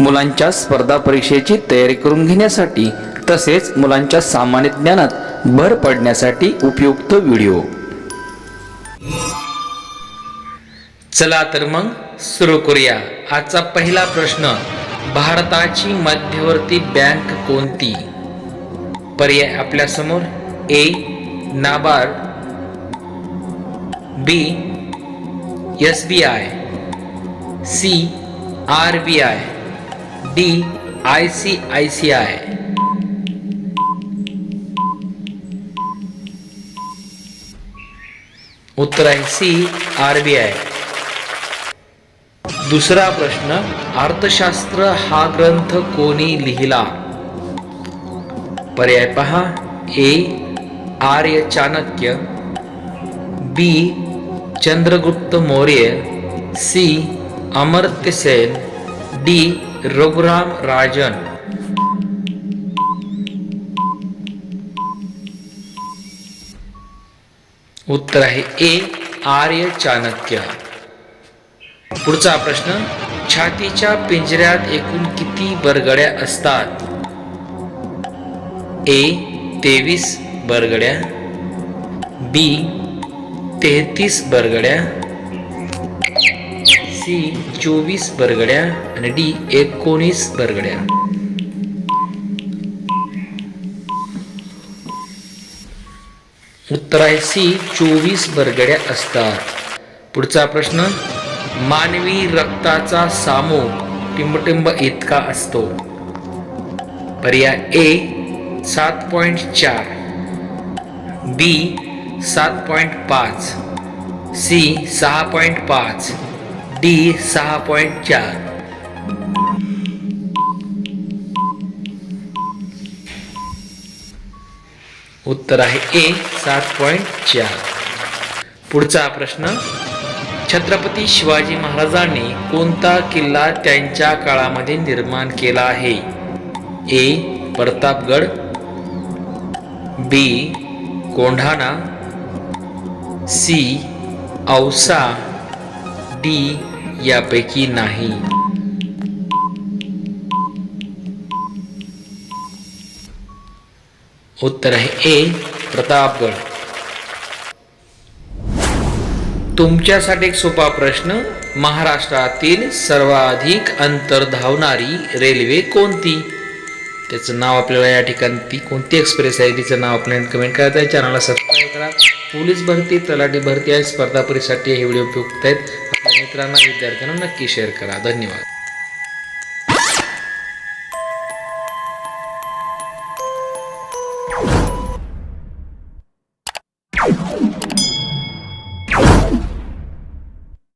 मुलांच्या स्पर्धा परीक्षेची तयारी करून घेण्यासाठी तसेच मुलांच्या सामान्य ज्ञानात भर पडण्यासाठी उपयुक्त व्हिडिओ. चला तर मग सुरू करूया. आजचा पहिला प्रश्न भारताची मध्यवर्ती बँक कोणती? पर्याय आपल्यासमोर A NABARD B S B I C R B I. D I C I C I. उत्तर आहे सी आर बी आय. दुसरा प्रश्न अर्थशास्त्र हा ग्रंथ कोणी लिहिला? पर्याय पहा A Arya Chanakya B Chandragupta Maurya C Amartya Sen D Raghuram Rajan. उत्तर आहे ए आर्य चाणक्य. पुढचा प्रश्न छातीच्या पिंजऱ्यात एकूण किती बरगड्या असतात? ए तेवीस बरगड्या. बी तेहतीस बरगड्या. सी चोवीस बरगड्या आणि डी एकोणीस बरगड्या. उत्तर आहे सी चोवीस बरगड्या असतात. पुढचा प्रश्न मानवी रक्ताचा सामो टिंबटिंब इतका असतो. पर्याय ए सात पॉईंट चार. बी सात पॉईंट पाच. सी सहा पॉईंट पाच. डी सहा पॉईंट चार. उत्तर आहे ए सात पॉईंट चार. पुढचा प्रश्न छत्रपती शिवाजी महाराजांनी कोणता किल्ला त्यांच्या काळामध्ये निर्माण केला आहे? A Pratapgad. B Kondhana. C Ausa. D यापैकी नाही. उत्तर आहे ए प्रतापगड. तुमच्यासाठी एक सोपा प्रश्न महाराष्ट्रातील सर्वाधिक अंतर धावणारी रेल्वे कोणती? त्याचं नाव आपल्याला या ठिकाणी ती कोणती एक्सप्रेस आहे तिचं नाव आपल्याला कमेंट करायचं आहे. चॅनलला सबस्क्राईब करा. पोलीस भरती तलाठी भरती आणि स्पर्धा परीक्षेसाठी हे व्हिडिओ उपयुक्त आहेत. मित्रांना विद्यार्थ्यांना नक्की शेअर करा. धन्यवाद.